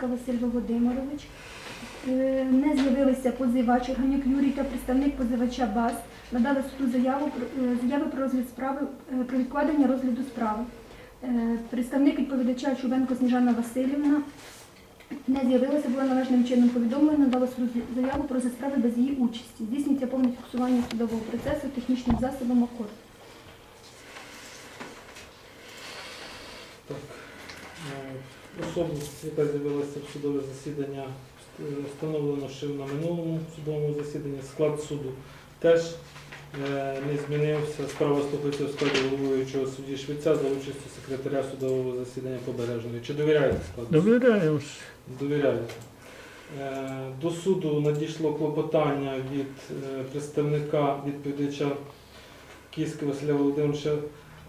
Киска Василь Володимирович. Е, Не з'явилися позивач Органюк Юрій та представник позивача БАС. Надали суду заяву е, заяви про розгляд справи е, про відкладення розгляду справи. Представник відповідача Чубенко Сніжана Васильівна не з'явилася, була належним чином повідомлена, надала суду заяву про розгляд справи без її участі. Здійснюється повне фіксування судового процесу технічним засобом акорд. Так. Особу, яка з'явилася в судове засідання, е, встановлено ще на минулому судовому засіданні. Склад суду теж е, не змінився. Справа слухається в складі головуючого судді Швеця за участю секретаря судового засідання Побережної. Чи довіряєте складу? Довіряю. Довіряєте. До суду надійшло клопотання від е, представника відповідача Київського Василя Володимировича,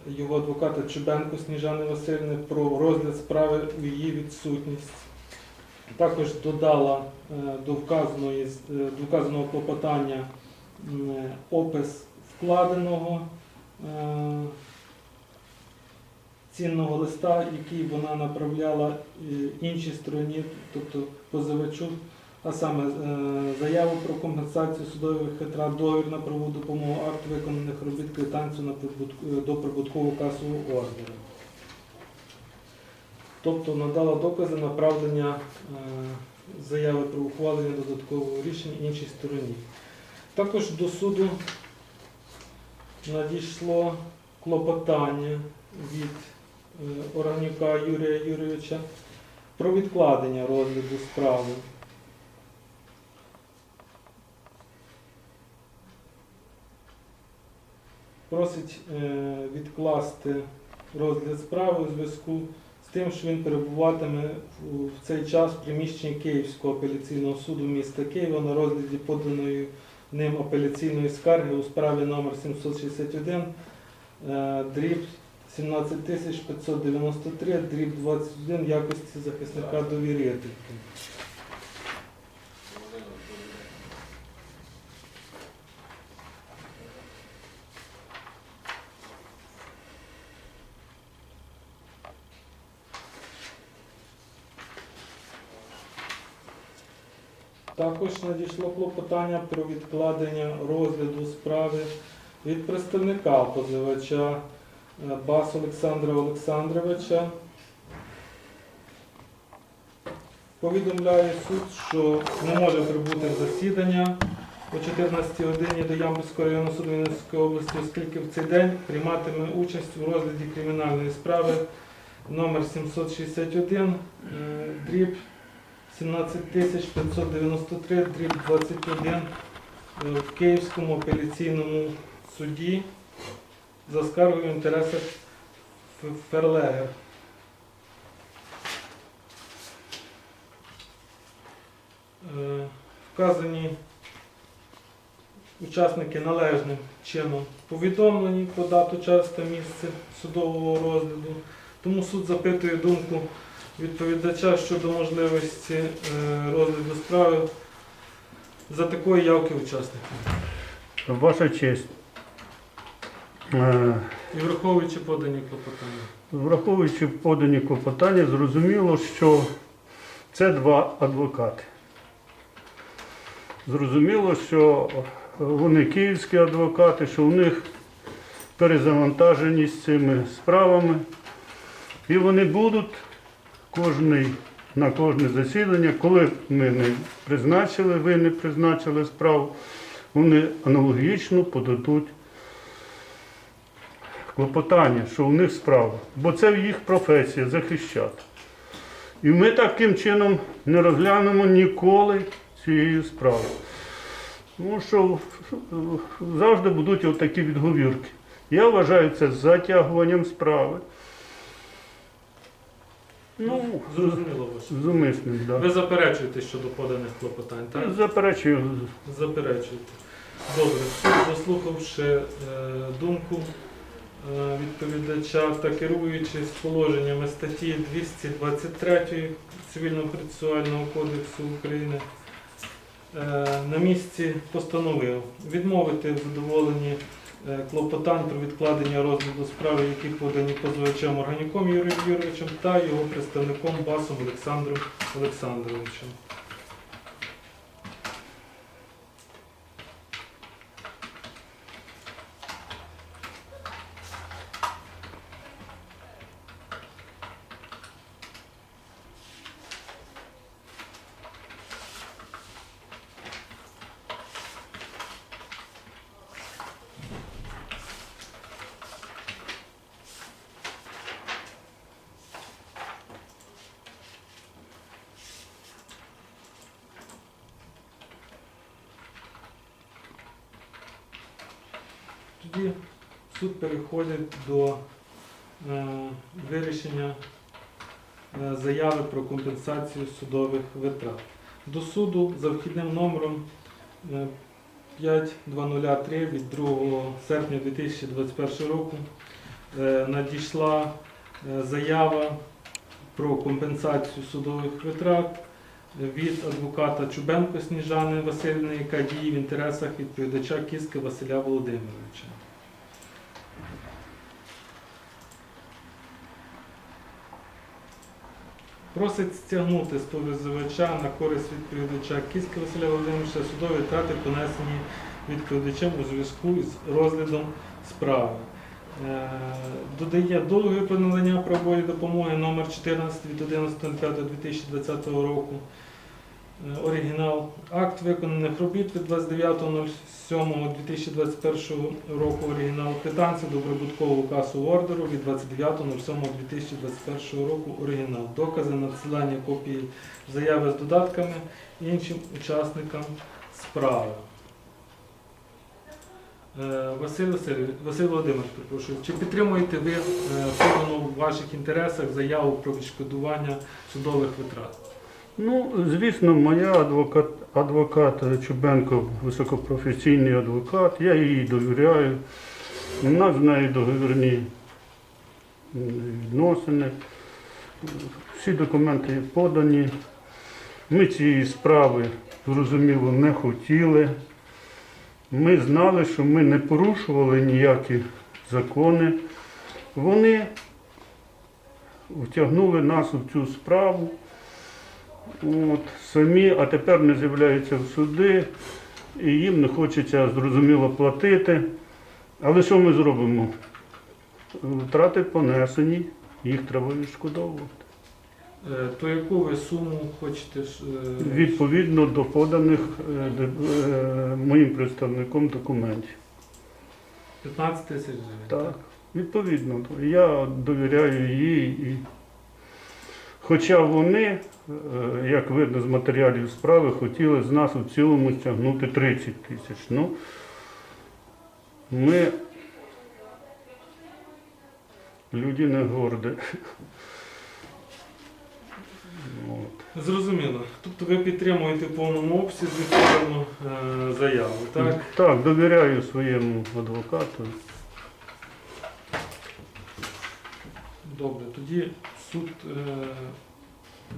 його адвоката Чубенко Сніжани Васильівни про розгляд справи у її відсутність. Також додала е, до вказаної, е, до вказаного клопотання опис вкладеного е, цінного листа, який вона направляла іншій стороні, тобто позивачу, а саме е, заяву про компенсацію судових витрат, договір на правову допомогу, акт виконаних робіт, квитанцію на е, до прибуткового касового ордера. Тобто надала докази направлення е, заяви про ухвалення додаткового рішення іншій стороні. Також до суду надійшло клопотання від Органюка Юрія Юрійовича про відкладення розгляду справи. Просить е, відкласти розгляд справи у зв'язку з тим, що він перебуватиме в цей час в приміщенні Київського апеляційного суду міста Києва на розгляді поданої ним апеляційної скарги у справі номер 761 е, дріб 17593, дріб 21 якості захисника довірительки. Також надійшло клопотання про відкладення розгляду справи від представника позивача е, Бас Олександра Олександровича. Повідомляє суд, що не може прибути засідання о 14 годині до Ямбульського районного суду Вінницької області, оскільки в цей день прийматиме участь у розгляді кримінальної справи номер 761, е, дріб 17593, дріб 21 е, в Київському апеляційному суді за скаргою Ф- Ферлегер. Е, Вказані учасники належним чином повідомлені про дату, час та місце судового розгляду. Тому суд запитує думку відповідача щодо можливості е, розгляду справи за такої явки учасників. Ваша честь. Е, І враховуючи подані клопотання. Враховуючи подані клопотання, зрозуміло, що це два адвокати. Зрозуміло, що вони київські адвокати, що у них перезавантаженість цими справами. І вони будуть кожний, на кожне засідання, коли ми не призначили, ви не призначили справу, вони аналогічно подадуть клопотання, що у них справа. Бо це їх професія захищати. І ми таким чином не розглянемо ніколи цієї справи. Тому що завжди будуть отакі відговірки. Я вважаю це затягуванням справи. Ну, Зрозуміло ваше. зумисним, так. Ви заперечуєте щодо поданих клопотань, так? Заперечую. Заперечуєте. Добре, суд, заслухавши е, думку е, відповідача та керуючись положеннями статті 223 Цивільного процесуального кодексу України, е, на місці постановив відмовити в задоволенні клопотань про відкладення розгляду справи, які подані позивачем Органіком Юрієм Юрійовичем та його представником Басом Олександром Олександровичем. Тоді суд переходить до е, вирішення е, заяви про компенсацію судових витрат. До суду за вхідним номером е, 5203 від 2 серпня 2021 року е, надійшла е, заява про компенсацію судових витрат від адвоката Чубенко Сніжани Васильівни, яка діє в інтересах відповідача Кіски Василя Володимировича. Просить стягнути з на користь відповідача Кіски Василя Володимировича судові витрати, понесені відповідачем у зв'язку з розглядом справи. Е, Додає договір про надання допомоги номер 14 від 11.05.2020 року. Е, Оригінал. Акт виконаних робіт від 29.07.2021 року. Оригінал. Квитанція до прибуткового касового ордеру від 29.07.2021 року. Оригінал. Докази надсилання копії заяви з додатками іншим учасникам справи. Е, Василь Васильович, Василь Володимирович, перепрошую, чи підтримуєте ви е, подану в ваших інтересах заяву про відшкодування судових витрат? Ну, звісно, моя адвокат, адвокат Чубенко високопрофесійний адвокат, я їй довіряю. У нас з нею договірні відносини. Всі документи подані. Ми цієї справи, зрозуміло, не хотіли. Ми знали, що ми не порушували ніякі закони. Вони втягнули нас у цю справу. От, самі, а тепер не з'являються в суди, і їм не хочеться зрозуміло платити. Але що ми зробимо? Втрати понесені, їх треба відшкодовувати. Е, То яку ви суму хочете е, Відповідно до поданих е, моїм представником документів. 15 тисяч гривень? Так, відповідно. Я довіряю їй. І... Хоча вони, як видно з матеріалів справи, хотіли з нас у цілому стягнути 30 тисяч. Ну, ми люди не горді. Зрозуміло. Тобто ви підтримуєте в повному обсязі подану е, заяву, так? так, довіряю своєму адвокату. Добре, тоді суд е,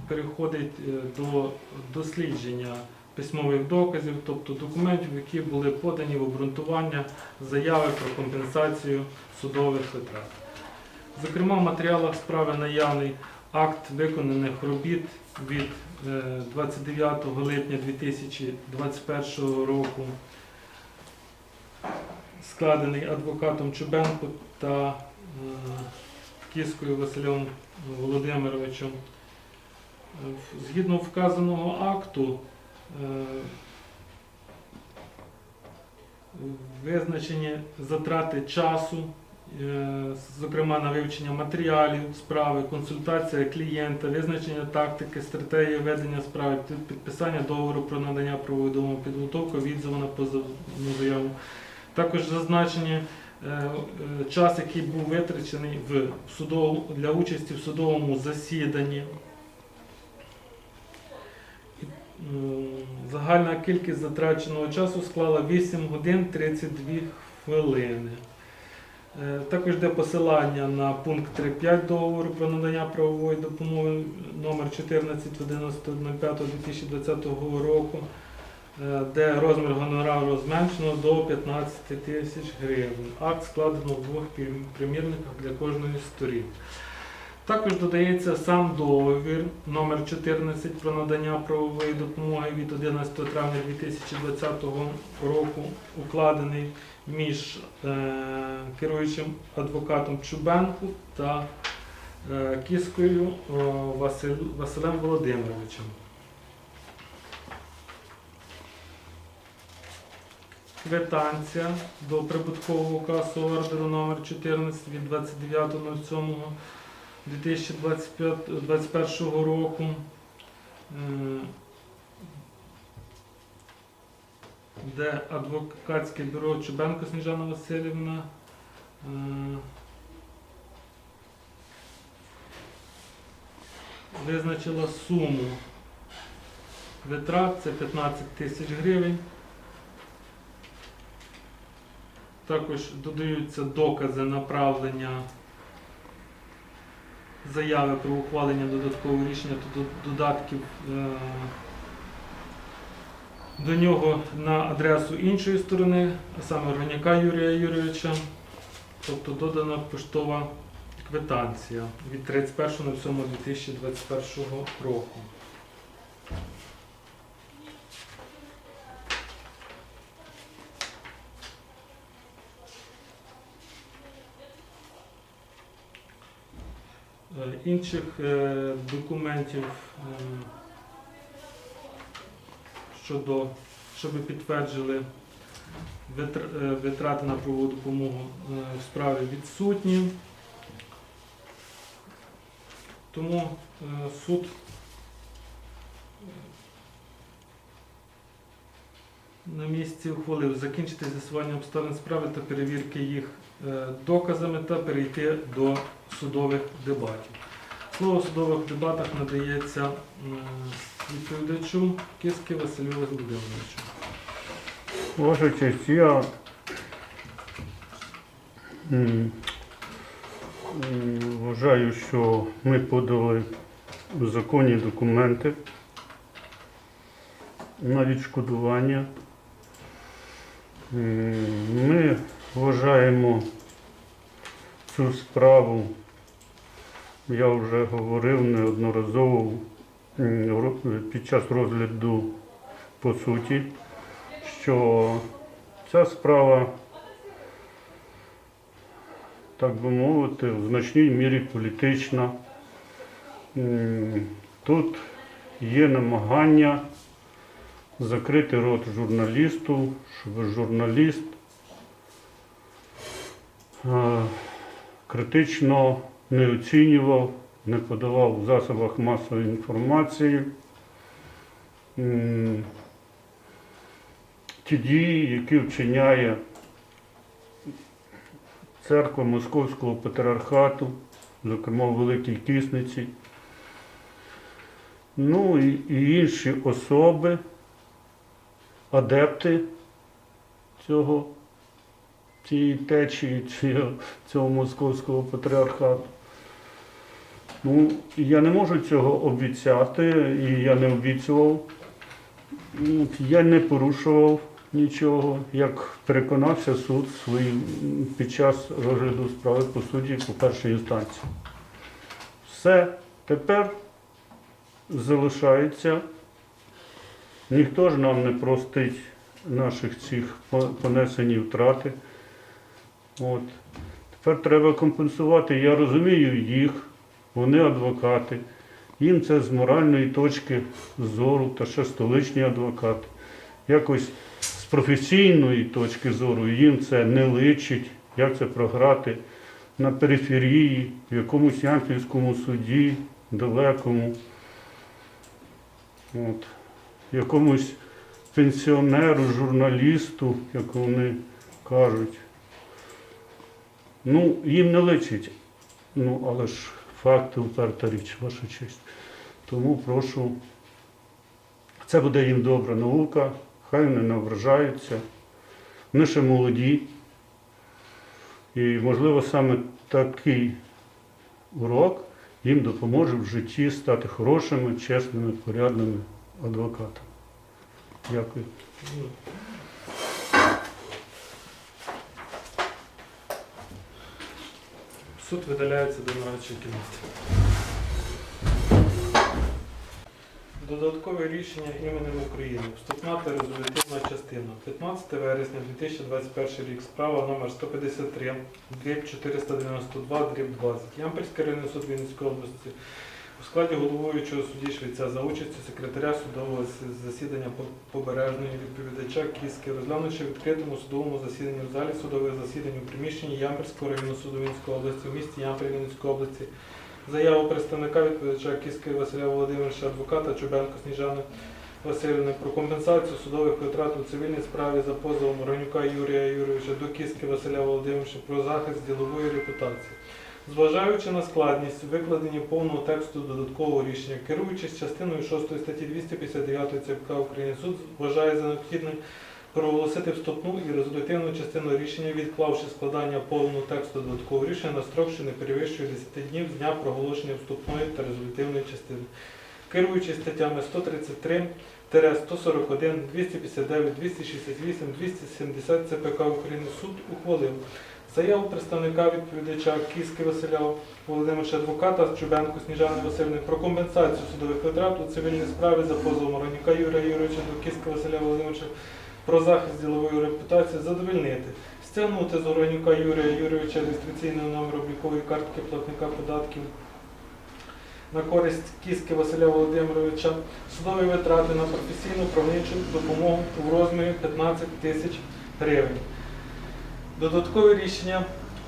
переходить е, до дослідження письмових доказів, тобто документів, які були подані в обґрунтування заяви про компенсацію судових витрат. Зокрема, в матеріалах справи наявний акт виконаних робіт від е, 29 липня 2021 року, складений адвокатом Чубенко та е, Кіскою Василем Володимировичем. Е, Згідно вказаного акту, е, визначені затрати часу, е, зокрема на вивчення матеріалів справи, консультація клієнта, визначення тактики, стратегії ведення справи, підписання договору про надання правової допомоги, підготовка відзиву на позовну заяву. Також зазначені е, е, час, який був витрачений в судов... для участі в судовому засіданні. Загальна кількість затраченого часу склала 8 годин 32 хвилини. Е, Також йде посилання на пункт 3.5 договору про надання правової допомоги номер 14 2020 року. е, де розмір гонорару зменшено до 15 тисяч гривень. Акт складено в двох примірниках для кожної з сторін. Також додається сам договір номер 14 про надання правової допомоги від 11 травня 2020 року, укладений між е, керуючим адвокатом Чубенку та е, Кіскою е, Василем Володимировичем. Квитанція до прибуткового касового ордеру номер 14 від 29.07.2021 року. Де адвокатське бюро Чубенко Сніжана Васильівна е, визначила суму витрат, це 15 тисяч гривень. Також додаються докази направлення заяви про ухвалення додаткового рішення та додатків е, до нього на адресу іншої сторони, а саме Органяка Юрія Юрійовича, тобто додана поштова квитанція від 31.07.2021 року. Інших е, документів е, щодо, щоб підтверджили е, витрати на правову допомогу е, в справі відсутні. Тому е, суд е, на місці ухвалив закінчити з'ясування обставин справи та перевірки їх е, доказами та перейти до судових дебатів. Слово в судових дебатах надається відповідачу Киски Василю Володимировичу. Ваша честь, я вважаю, що ми подали законні документи на відшкодування. Ми вважаємо цю справу, я вже говорив неодноразово під час розгляду по суті що ця справа, так би мовити, в значній мірі політична. Тут є намагання закрити рот журналісту, щоб журналіст е, критично не оцінював, не подавав в засобах масової інформації. ті дії, які вчиняє церква Московського патріархату, зокрема в Великій Кисниці, ну і, і інші особи, адепти цього, цієї течії, цього, московського патріархату. Ну, я не можу цього обіцяти, і я не обіцював. Ну, Я не порушував нічого, як переконався суд своїм під час розгляду справи по суді по першій інстанції. Все, тепер залишається. Ніхто ж нам не простить наших цих понесені втрати. От. Тепер треба компенсувати. Я розумію їх, вони адвокати. Їм це з моральної точки зору, та ще столичні адвокати. Якось з професійної точки зору їм це не личить, як це програти на периферії, в якомусь Янківському суді, далекому, от, якомусь пенсіонеру, журналісту, як вони кажуть. Ну, їм не личить. Ну, але ж факти уперта річ, ваша честь. Тому прошу, це буде їм добра наука, хай вони не ображаються. Вони ще молоді. І, можливо, саме такий урок їм допоможе в житті стати хорошими, чесними, порядними адвокатами. Дякую. Суд видаляється до нарадчої кімнати. Додаткове рішення іменем України. Вступна та резолютивна частина. 15 вересня 2021 рік. Справа номер 153, дріб 492, дріб 20. Ямпільський районний суд Вінницької області у складі головуючого судді Швейця за участю секретаря судового засідання побережної відповідача Кіски, розглянувши в відкритому судовому засіданні в залі судових засідань у приміщенні Ямпільського району суду Вінницької області в місті Ямпіль Вінницької області заяву представника відповідача Кіски Василя Володимировича, адвоката Чубенко Сніжани Васильівни про компенсацію судових витрат у цивільній справі за позовом Ранюка Юрія Юрійовича до Кіски Василя Володимировича про захист ділової репутації. Зважаючи на складність викладення повного тексту додаткового рішення, керуючись частиною 6 статті 259 ЦПК України, суд вважає за необхідне проголосити вступну і резолютивну частину рішення, відклавши складання повного тексту додаткового рішення на строк, що не перевищує 10 днів з дня проголошення вступної та резолютивної частини. Керуючись статтями 133 141, 259, 268, 270 ЦПК України суд ухвалив заяву представника відповідача Кіски Василя Володимировича адвоката Чубенко Сніжани Васильівни про компенсацію судових витрат у цивільній справі за позовом Ранюка Юрія Юрійовича до Кіски Василя Володимировича про захист ділової репутації задовольнити, стягнути з Оранюка Юрія Юрійовича реєстраційний номер облікової картки платника податків на користь Кіски Василя Володимировича судові витрати на професійну правничу допомогу у розмірі 15 тисяч гривень. Додаткове рішення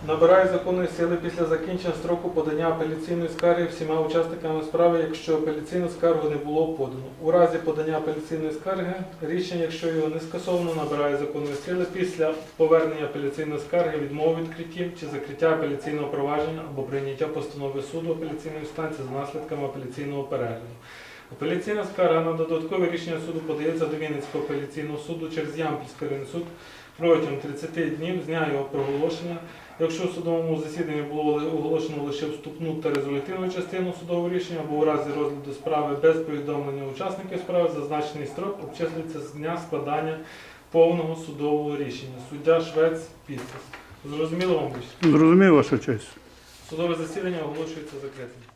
набирає законної сили після закінчення строку подання апеляційної скарги всіма учасниками справи, якщо апеляційну скаргу не було подано. У разі подання апеляційної скарги рішення, якщо його не скасовано, набирає законної сили після повернення апеляційної скарги, відмови відкритті чи закриття апеляційного провадження або прийняття постанови суду апеляційної інстанції з наслідками апеляційного перегляду. Апеляційна скарга на додаткове рішення суду подається до Вінницького апеляційного суду через Ямпільський суд протягом 30 днів з дня його проголошення. Якщо в судовому засіданні було оголошено лише вступну та резолютивну частину судового рішення, або у разі розгляду справи без повідомлення учасників справи, зазначений строк обчислюється з дня складання повного судового рішення. Суддя Швець підпис. Зрозуміло вам більше? Зрозумів ваша честь. Судове засідання оголошується закритим.